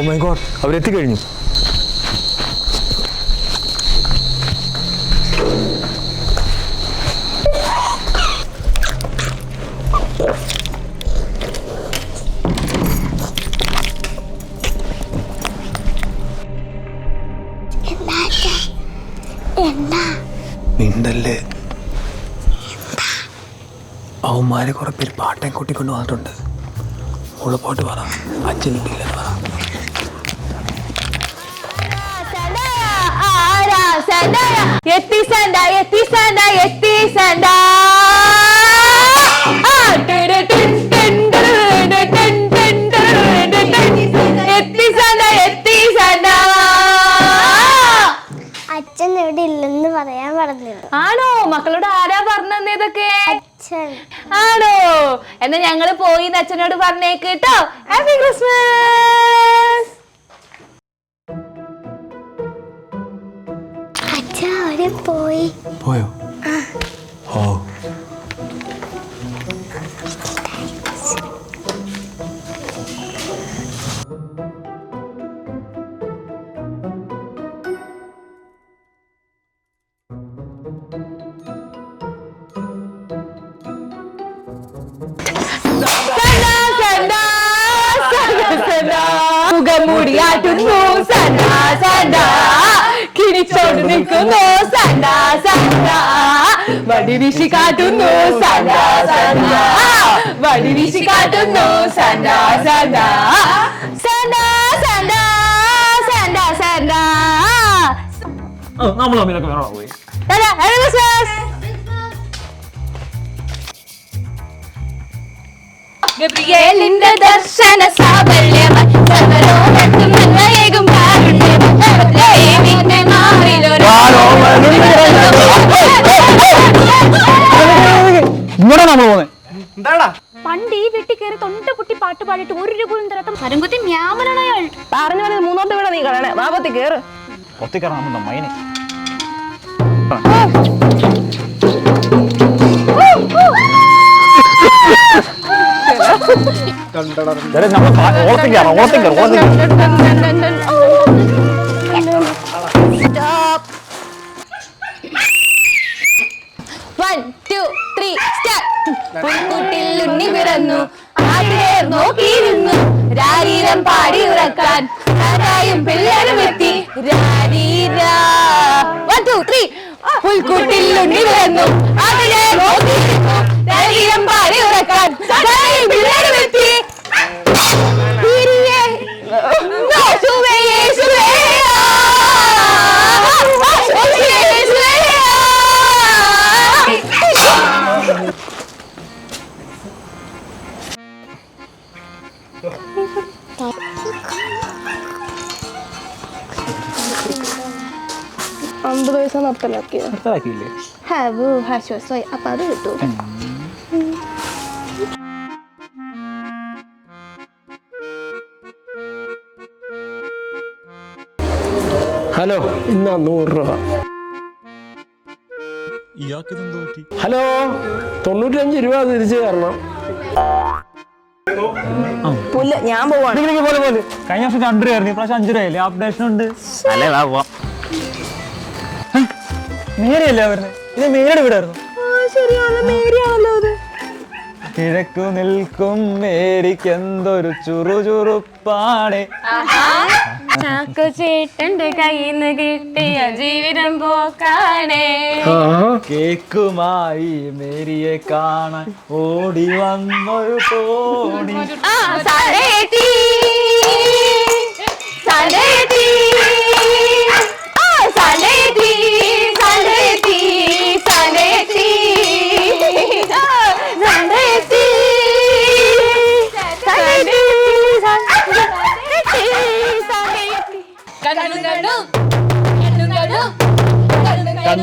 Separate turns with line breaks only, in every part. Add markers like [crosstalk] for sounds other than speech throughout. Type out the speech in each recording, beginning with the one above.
Oh my God അവരെത്തിക്കഴിഞ്ഞു.
എന്താ?
മിണ്ടല്ലേ അവന്മാരെ കുറെ പേര് പാട്ടയും കൂട്ടിക്കൊണ്ട് വന്നിട്ടുണ്ട്. ഉള്ള പോട്ട് പറ. അച്ഛൻ ഇല്ലെന്ന് പറ.
എത്തി സണ്ട എത്തി സണ്ട എത്തി സണ്ട
അച്ഛൻ ഇവിടെ ഇല്ലെന്ന് പറയാൻ പറഞ്ഞിരുന്നു.
ആണോ? മക്കളോട് ആരാ പറഞ്ഞത് ഇതൊക്കെ? ആണോ? എന്നാ ഞങ്ങൾ പോയി അച്ഛനോട് പറഞ്ഞേക്ക് കേട്ടോ. ഹാപ്പി ക്രിസ്മസ്
അച്ഛൻ അവർ പോയി
പോയോ ഓ
മുഖമുടിയാട്ടുന്നു സണ്ട സണ്ട കിണിച്ചോണ്ട് നിൽക്കുന്നു. സണ്ട സണ്ട വടി വീശി കാട്ടുന്നു. സണ്ട സണ്ട വടി വീശി കാട്ടുന്നു. സണ്ട സണ്ട സണ്ട സണ്ട സണ്ട സണ്ട
നമ്മൾ തമ്മിലൊക്കെ പോയി.
ഗബ്രിയേലിന്റെ ദർശന സാഫല്യം
ഇങ്ങോട്ടാ നമ്മൾ പോകുന്നത്
പണ്ട് ഈ വെട്ടി കയറി തൊണ്ട പൊട്ടി പാട്ട് പാടിയിട്ട് ഒരു രൂപ പോലും തരാത്ത മരംകുത്തി മ്യാമനാണ് അയാൾ
പറഞ്ഞു പറഞ്ഞത് മൂന്നാമത്തെ വീടാ നീ കളയണേ വാപത്തി കേറ്
ഒത്തിക്കറാൻ മൈനെ നമ്മൾ ഓളത്തിക്കാറ ഓളത്തിക്കാറ
വൺ ടു ത്രീ പുൽക്കൂട്ടിൽ ഉണ്ണി പിറന്നു ആതിരേർ നോക്കിയിരുന്നു. രാരീരം പാടി ഉറക്കാൻ. ആരായും പിള്ളേരും എത്തി രാരീര. വൺ ടു ത്രീ പുൽക്കൂട്ടിൽ ഉണ്ണി പിറന്നു ആതിരേർ നോക്കിയിരുന്നു. രാരീരം
അമ്പത് പൈസ നിർത്തലാക്കിയത്
നിർത്തലാക്കിയില്ലേ
ഹാവു ആശ്വാസമായി അപ്പൊ അത് കിട്ടൂ.
ഹലോ. ഇന്നാ നൂറ് രൂപ. ഹലോ. തൊണ്ണൂറ്റഞ്ച് രൂപ തിരിച്ചു തരണം.
പുല്ല് ഞാൻ പോവാണ്.
പോലെ പോലെ. കഴിഞ്ഞ വർഷം രണ്ടു രൂപയായിരുന്നു ഇപ്രാവശ്യം രൂപ രൂപയല്ലേ അപ്ഡേഷൻ ഉണ്ട് അല്ലേ വാ പോവാം മേരിയല്ലേ വരുന്നത് ഇത് മേരിയുടെ വീടായിരുന്നു. കിഴക്കു നിൽക്കും മേരിക്കെന്തൊരു ചുറുചുറുപ്പാണ്.
ചാക്കോ ചേട്ടന്റെ കയ്യിൽ നിന്ന് കിട്ടിയ ജീവിതം പോക്കാണേ.
കേക്കുമായി മേരിയെ കാണാൻ ഓടി വന്നൊരു തോണി
ആ സരേട്ടി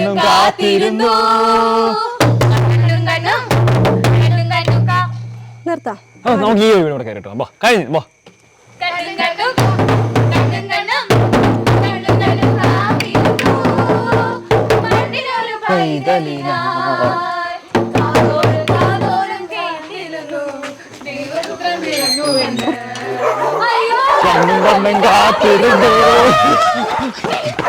കണ്ണും
കാത്തിരുന്നു.
നിർത്താം.
നമുക്ക് ഈ വീട് കൂടെ കയറിട്ടോ വാ. കഴിഞ്ഞു വാ. കണ്ണും കാത്തിരുന്നു. [laughs]